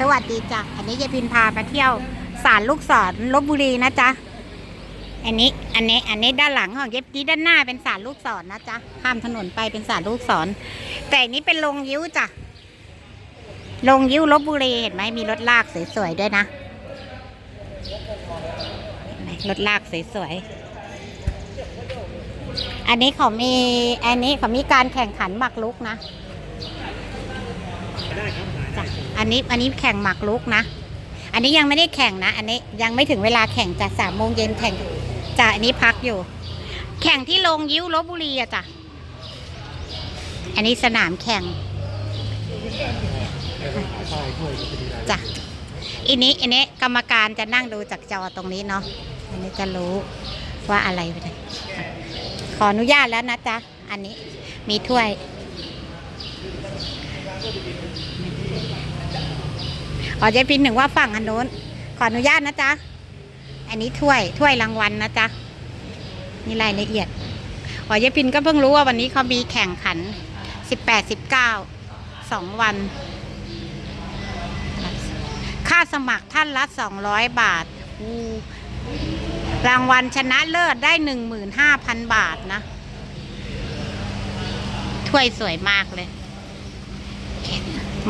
สวัสดีจ้ะ อันนี้ยายพินพามาเที่ยวศาลลูกศรลบบุรีนะจ๊ะ อันนี้ อันนี้ อันนี้ด้านหลังของเย็บนี้ด้านหน้าเป็นศาลลูกศรนะจ๊ะ ข้ามถนนไปเป็นศาลลูกศร แต่อันนี้เป็นโรงยิ้วจ้ะโรงยิ้วลบบุรีเห็นไหมมีรถลากสวยๆด้วยนะ รถลากสวยๆ อันนี้เขามี อันนี้เขามีการแข่งขันหมากรุกนะ จ้ะอันนี้อันนี้แข่งหมากรุกนะ อันนี้ยังไม่ได้แข่งนะ อันนี้ยังไม่ถึงเวลาแข่งจ้ะสามโมงเย็นแข่งจ้ะอันนี้พักอยู่ แข่งที่โรงยิ้วลบบุรีอะจ้ะอันนี้สนามแข่งจ้ะอันนี้อันนี้กรรมการจะนั่งดูจากจอตรงนี้เนาะอันนี้จะรู้ว่าอะไรไปเลยขออนุญาตแล้วนะจ๊ะ อันนี้มีถ้วย ขอเจ๊พินหนึ่งว่าฝั่งอันโน้น ขออนุญาตนะจ๊ะ อันนี้ถ้วย ถ้วยรางวัลนะจ๊ะ นี่รายละเอียดขอเจ๊พินก็เพิ่งรู้ว่าวันนี้เขามีแข่งขันสิบแปดสิบเก้าสองวัน ค่าสมัครท่านละสองร้อยบาท รางวัลชนะเลิศได้หนึ่งหมื่นห้าพันบาทนะ ถ้วยสวยมากเลย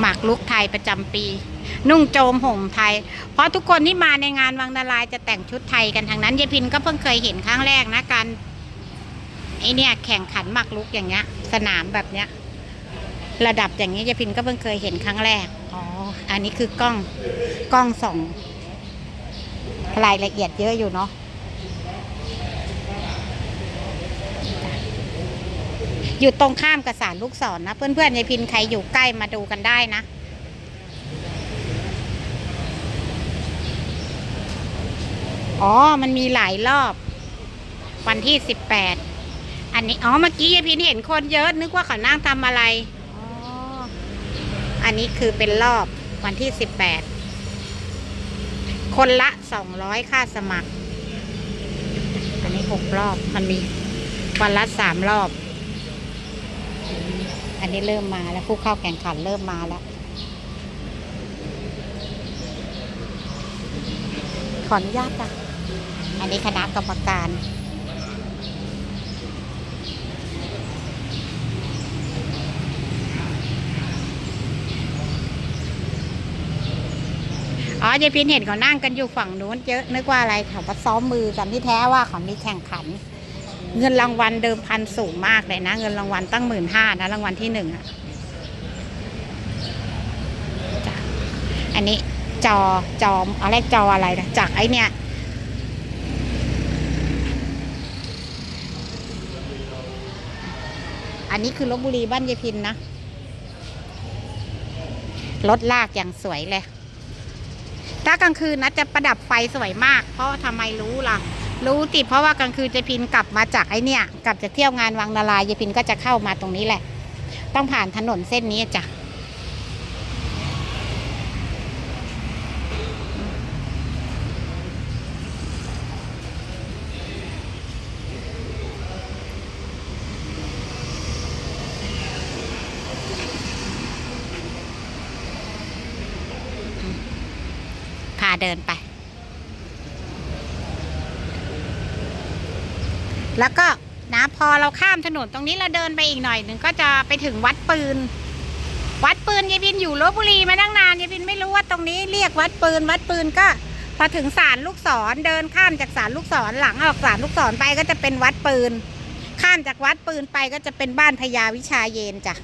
หมากลุกไทยประจำปี นุ่งโจมห่มไทย เพราะทุกคนที่มาในงานวังนาลายจะแต่งชุดไทยกันทางนั้นยายพินก็เพิ่งเคยเห็นครั้งแรกนะการไอเนี่ยแข่งขันหมากลุกอย่างเงี้ย สนามแบบเนี้ย ระดับอย่างนี้ยายพินก็เพิ่งเคยเห็นครั้งแรกอ๋ออันนี้คือกล้องกล้องส่องรายละเอียดเยอะอยู่เนาะอยู่ตรงข้ามกับศาลลูกศรนะ เพื่อนๆยายพินใครอยู่ใกล้มาดูกันได้นะ อ๋อ มันมีหลายรอบ วันที่สิบแปด อันนี้ อ๋อ เมื่อกี้ยายพินเห็นคนเยอะนึกว่าเขานั่งทำอะไร อ๋อ อันนี้คือเป็นรอบวันที่สิบแปด คนละสองร้อยค่าสมัคร อันนี้หกรอบ มันมีวันละสามรอบ อันนี้เริ่มมาแล้วผู้เข้าแข่งขันเริ่มมาแล้วขออนุญาตจ้ะ นนี้คณะกรรมการอ๋อยายพินเห็นเขานั่งกันอยู่ฝั่งนู้นเยอะนึกว่าอะไรเขามาซ้อมมือกันที่แท้ว่าเขามีแข่งขัน เงินรางวัลเดิมพันสูงมากเลยนะ เงินรางวัลตั้งหมื่นห้านะรางวัลที่หนึ่งอะอันนี้จอจออะไรจออะไรนะจากไอเนี่ย อันนี้คือลบบุรีบ้านยายพินนะ รถลากอย่างสวยเลย ถ้ากลางคืนนะจะประดับไฟสวยมาก เพราะทำไมรู้ล่ะ รู้ติเพราะว่ากลางคืนยายพินกลับมาจากไอเนี่ย กลับจากเที่ยวงานวังนาลายยพินก็จะเข้ามาตรงนี้แหละ ต้องผ่านถนนเส้นนี้จ้ะ เดินไป แล้วก็นะพอเราข้ามถนนตรงนี้เราเดินไปอีกหน่อยหนึ่งก็จะไปถึงวัดปืน วัดปืนยายพินอยู่ลบบุรีมาตั้งนานยายพินไม่รู้ว่าตรงนี้เรียกวัดปืน วัดปืนก็ พอถึงศาลลูกศรเดินข้ามจากศาลลูกศรหลังออกศาลลูกศรไปก็จะเป็นวัดปืน ข้ามจากวัดปืนไปก็จะเป็นบ้านพญาวิชาเยนจ้ะ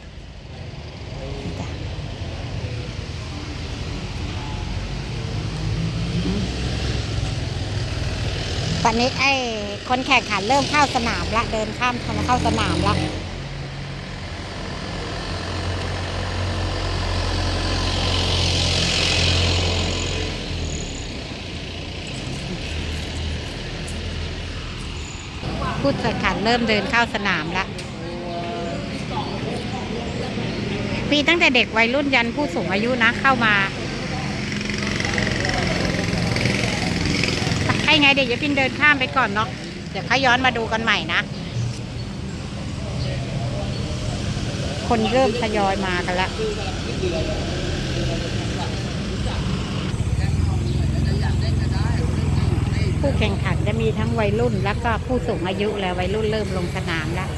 ตอนนี้ไอ้คนแข่งขันเริ่มเข้าสนามละเดินข้ามทางเข้าสนามละผู้แข่งขันเริ่มเดินเข้าสนามละมีตั้งแต่เด็กวัยรุ่นยันผู้สูงอายุนะเข้ามา ไงเดี๋ยวยายพินเดินข้ามไปก่อนเนาะเดี๋ยวค่อย้อนมาดูกันใหม่นะ คนเริ่มทยอยมากันละผู้แข่งขันจะมีทั้งวัยรุ่น แล้วก็ผู้สูงอายุแล้ววัยรุ่นเริ่มลงสนามแล้ว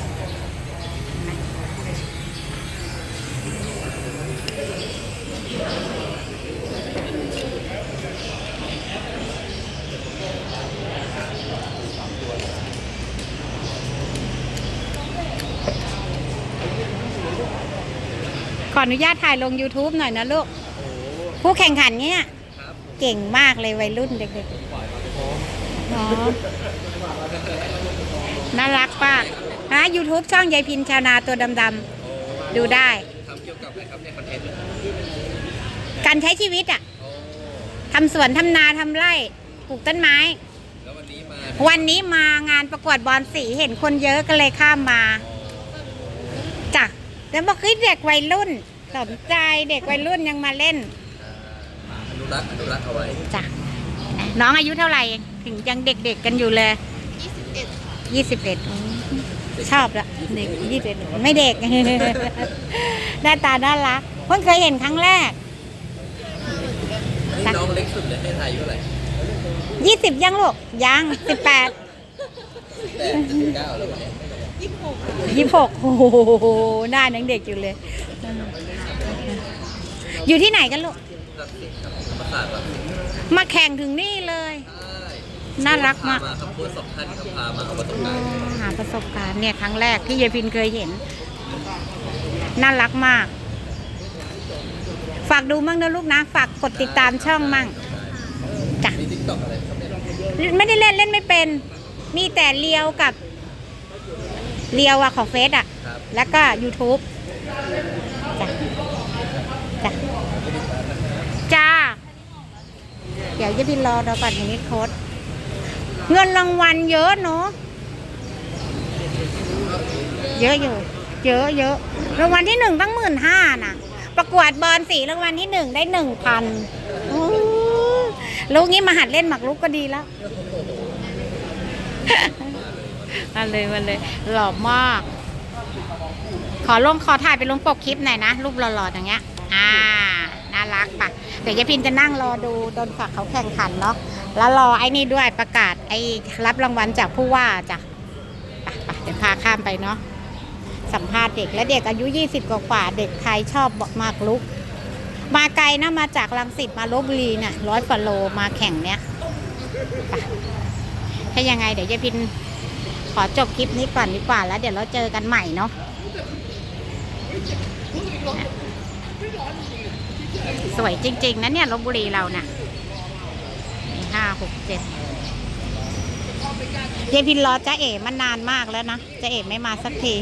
ขออนุญาตถ่ายลง YouTube หน่อยนะลูก ผู้แข่งขันเนี่ยเก่งมากเลยวัยรุ่นเด็กๆอ๋อน่ารักป้าฮะ YouTube ช่องยายพินชาวนาตัวดำๆดูได้ทำเกี่ยวกับอะไรครับในคอนเทนต์การใช้ชีวิตอะทำสวนทำนาทำไร่ปลูกต้นไม้ แล้ววันนี้มาวันนี้มางานประกวดบอลสีเห็นคนเยอะก็เลยข้ามมาจ้ะ แล้วบอกเฮ้ยเด็กวัยรุ่นสนใจเด็กวัยรุ่นยังมาเล่นอนุรักษ์อนุรักษ์เอาไว้จ้ะน้องอายุเท่าไหร่ถึงยังเด็กๆกันอยู่เลยยี่สิบเอ็ดชอบละเด็กยี่สิบเอ็ดไม่เด็ก หน้าตาน่ารักเพิ่งเคยเห็นครั้งแรกอันนี้น้องเล็กสุดในประเทศไทยอายุเท่าไหร่ยี่สิบยังลูกยังสิบแปดแต่สิบเก้าแล้ว วันนี้ยี่หกโอ้โหหน้ายังเด็กอยู่เลย อยู่ที่ไหนกันลูกมาแข่งถึงนี่เลย น่ารักมาก มาครับพูดสองท่านครับพามาเอาประสบการณ์หาประสบการณ์เนี่ยครั้งแรกที่ยายพินเคยเห็น น่ารักมาก ฝากดูมั่งนะลูกนะ ฝากกดติดตามช่องมั่งจ้ะมีทิกตอกอะไรครับเนี่ยไม่ได้เล่นเล่นไม่เป็น มีแต่เลียวกับ เลียวอะของเฟซอะครับแล้วก็ YouTube จ้ะจ้ะจ้า เดี๋ยวยายพินรอเราก่อนทีนี้โค้ดเงินรางวัลเยอะเนาะเยอะอยู่เยอะเยอะรางวัลที่หนึ่งตั้งหมื่นห้าน่ะ ประกวดบอลสีรางวัลที่หนึ่งได้หนึ่งพันลูกนี้มาหัดเล่นหมากรุกก็ดีแล้ว มาเลยมาเลยหล่อมาก ขอลงขอถ่ายไปลงปกคลิปหน่อยนะ รูปหล่อๆอย่างเงี้ย อ่า น่ารักปะเดี๋ยวยายพินจะนั่งรอดูโดนฝักเขาแข่งขันเนาะ แล้วรอไอ้นี่ด้วยประกาศไอ้รับรางวัลจากผู้ว่าจ้ะปไปเดี๋ยวพาข้ามไปเนาะ สัมภาษณ์เด็กและเด็กอายุ 20 กว่าเด็กไทยชอบมากลุก มาไกลนะมาจากรังสิตมาลบบุรีเนี่ยร้อยกว่าโลมาแข่งเนี้ยถ้ายังไงเดี๋ยวยายพิน ขอจบคลิปนี้ก่อนดีกว่าแล้วเดี๋ยวเราเจอกันใหม่เนาะสวยจริง ๆนะเนี่ยลบบุรีเราเนี่ยห้าหกเจ็ดยายพินรอจ้าเอ๋มานานมากแล้วนะจ้าเอ๋ไม่มาสักที